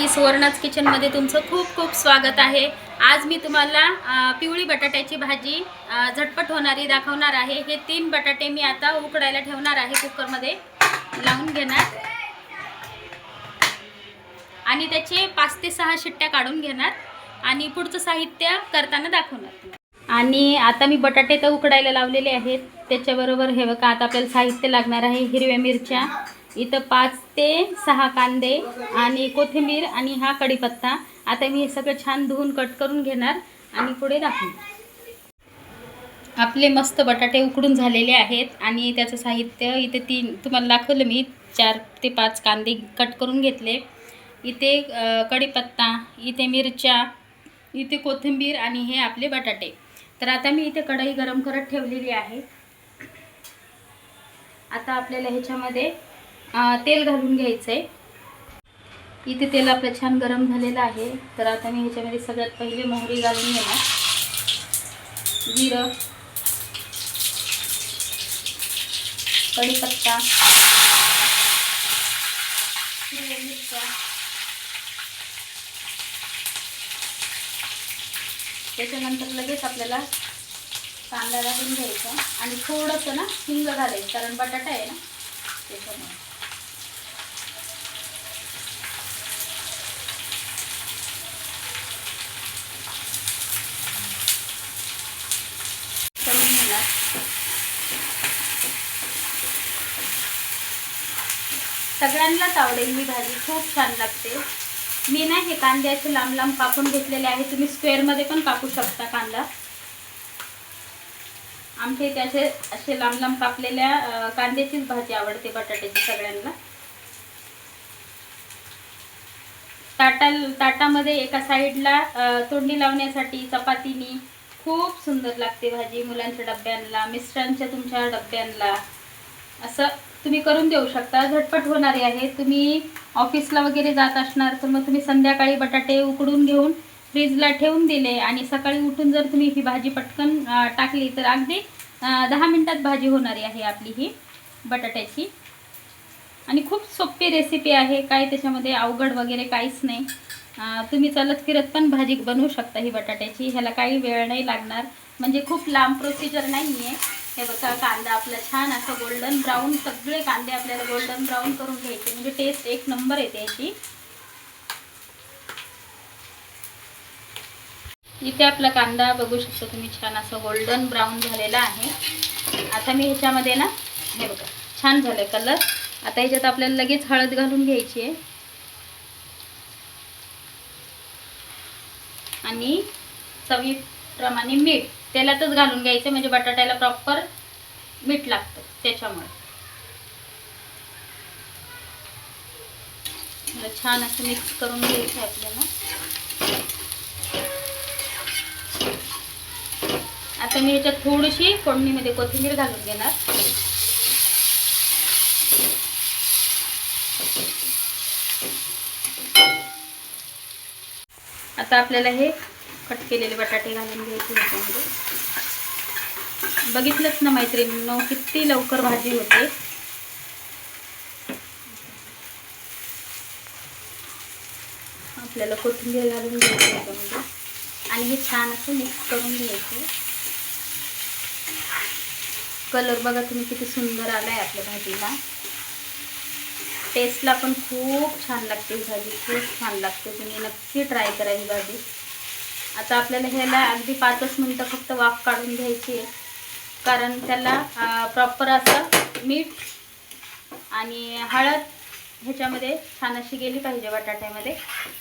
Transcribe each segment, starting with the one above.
सकाळी सुवर्णाच किचनमध्ये तुमचं खूप खूप स्वागत आहे. आज मी तुम्हाला पिवळी बटाट्याची भाजी झटपट होणारी दाखवणार आहे. हे तीन बटाटे मी आता उकडायला ठेवणार आहे कुकरमध्ये. लावून घेणार. आणि त्याचे पाच ते सहा शिट्ट्या काढून घेणार. आणि पुढचं साहित्य करताना दाखवणार. आणि आता मी बटाटे तर उकडायला लावलेले आहेत. त्याच्याबरोबर हे बघा आता आपल्याला साहित्य लागणार आहे हिरव्या मिरच्या. इथं पाच ते सहा कांदे आणि कोथिंबीर आणि हा कढीपत्ता. आता मी हे सगळं छान धुवून कट करून घेणार आणि पुढे दाखवून आपले मस्त बटाटे उकडून झालेले आहेत आणि त्याचं साहित्य इथे तीन तुम्हाला दाखवलं मी चार ते पाच कांदे कट करून घेतले. इथे कढीपत्ता इथे मिरच्या इथे कोथिंबीर आणि हे आपले बटाटे. तर आता मी इथे कढई गरम करत ठेवलेली आहे. आता आपल्याला ह्याच्यामध्ये तेल घालून घ्यायचं आहे इथे तेल आपलं छान गरम झालेलं आहे. तर आता मी ह्याच्यामध्ये सगळ्यात पहिले मोहरी घालून घेणार. जिरं कढीपत्ता हिरव्या मिरच्या त्याच्यानंतर लगेच आपल्याला कांदा घालून घ्यायचा. आणि थोडंसं ना हिंग घालायचं कारण बटाटा आहे ना त्याच्यामुळे करून घेणार सगळ्यांनाच आवडेल ही भाजी खूप छान लागते. मी ना हे कांदे असे लांब लांब कापून घेतलेले आहे तुम्ही स्क्वेअरमध्ये पण कापू शकता कांदा. आमच्या इथे असे असे लांब लांब कापलेल्या कांद्याचीच भाजी आवडते बटाट्याची सगळ्यांना. ताटा ताटामध्ये एका साईडला तोंडी लावण्यासाठी चपातीनी खूप सुंदर लागते भाजी मुलांच्या डब्यांना मिस्टरांच्या तुमच्या डब्यांना. असं तुम्ही करून देऊ शकता. झटपट होणारे आहे. तुम्ही ऑफिसला वगैरे जात असणार तर मग तुम्ही संध्याकाळी बटाटे उकडून घेऊन फ्रीजला ठेवून दिले आणि सकाळी उठून जर तुम्ही ही भाजी पटकन टाकली तर अगदी दहा मिनटात भाजी होणारी आहे आपली ही बटाट्याची. आणि खूप सोपी रेसिपी आहे. काय त्याच्यामध्ये अवघड वगैरे काहीच नाही. तुम्ही चालत फिरत पण भाजी बनवू शकता ही बटाट्याची. ह्याला काही वेळ नाही लागणार. म्हणजे खूप लांब प्रोसिजर नाही आहे हे बघा कांदा आपला छान असं गोल्डन ब्राऊन सगळे कांदे आपल्याला गोल्डन ब्राऊन करून घ्यायचे. म्हणजे टेस्ट एक नंबर येते याची. इथे आपला कांदा बघू शकता तुम्ही छान असं गोल्डन ब्राऊन झालेला आहे. आता मी ह्याच्यामध्ये ना हे बघा छान झालं कलर आता ह्याच्यात आपल्याला लगेच हळद घालून घ्यायची आहे. आणि चवीप्रमाणे मीठ. तेलातच घालून घ्यायचं म्हणजे बटाट्याला प्रॉपर मीठ लागतं त्याच्यामुळे. छान असं मिक्स करून घ्यायचं आपल्याला. आता मी ह्याच्यात थोडीशी फोडणीमध्ये कोथिंबीर घालून घेणार. आता आपल्याला हे कट केलेले बटाटे घालून घ्यायचे याच्यामध्ये. बघितलंच ना मैत्रिणींनो किती लवकर भाजी होते. आपल्याला कोथिंबीर घालून घ्यायची याच्यामध्ये. आणि हे छान असं मिक्स करून घ्यायचं. कलर बघा तुम्ही किती सुंदर आला आहे आपल्या भाजीला. टेस्टला पण खूप छान लागते ही भाजी. खूप छान लागते. तुम्ही नक्की ट्राय करा ही भाजी. आता आपल्याला ह्याला अगदी पाचच मिनटं फक्त वाफ काढून घ्यायची आहे. कारण त्याला प्रॉपर असं मीठ आणि हळद ह्याच्यामध्ये छान अशी गेली पाहिजे बटाट्यामध्ये.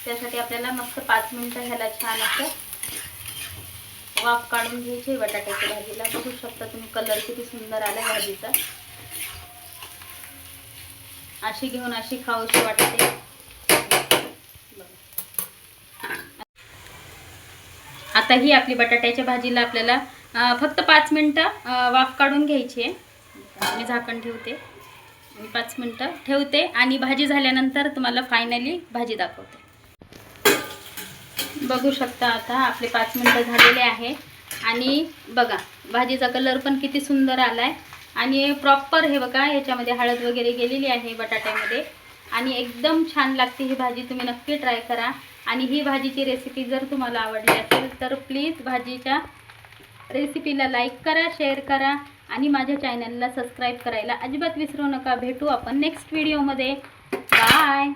त्यासाठी आपल्याला मस्त पाच मिनटं ह्याला छान असं वाफ काढून घ्यायची आहे बटाट्याच्या भाजीला. बघू शकता तुम्ही कलर किती सुंदर आला भाजीचा. अशी घेऊन अशी खाऊशी वाटते. आता ही आपली बटाट्याच्या भाजीला आपल्याला फक्त पाच मिनटं वाफ काढून घ्यायची आहे. मी झाकण ठेवते. मी पाच मिनटं ठेवते आणि भाजी झाल्यानंतर तुम्हाला फायनली भाजी दाखवते. बघू शकता आता आपले पाच मिनटं झालेले आहे. आणि बघा भाजीचा कलर पण किती सुंदर आला आहे आणि प्रॉपर हे बघा याच्यामध्ये हळद वगैरे गेलेली आहे बटाट्यामध्ये. आणि एकदम छान लागते ही भाजी तुम्ही नक्की ट्राय करा. आणि ही भाजीची रेसिपी जर तुम्हाला आवडली असेल तर प्लीज भाजीच्या रेसिपीला लाईक करा शेअर करा आणि माझ्या चॅनलला सबस्क्राईब करायला अजिबात विसरू नका. भेटू आपण नेक्स्ट व्हिडिओमध्ये बाय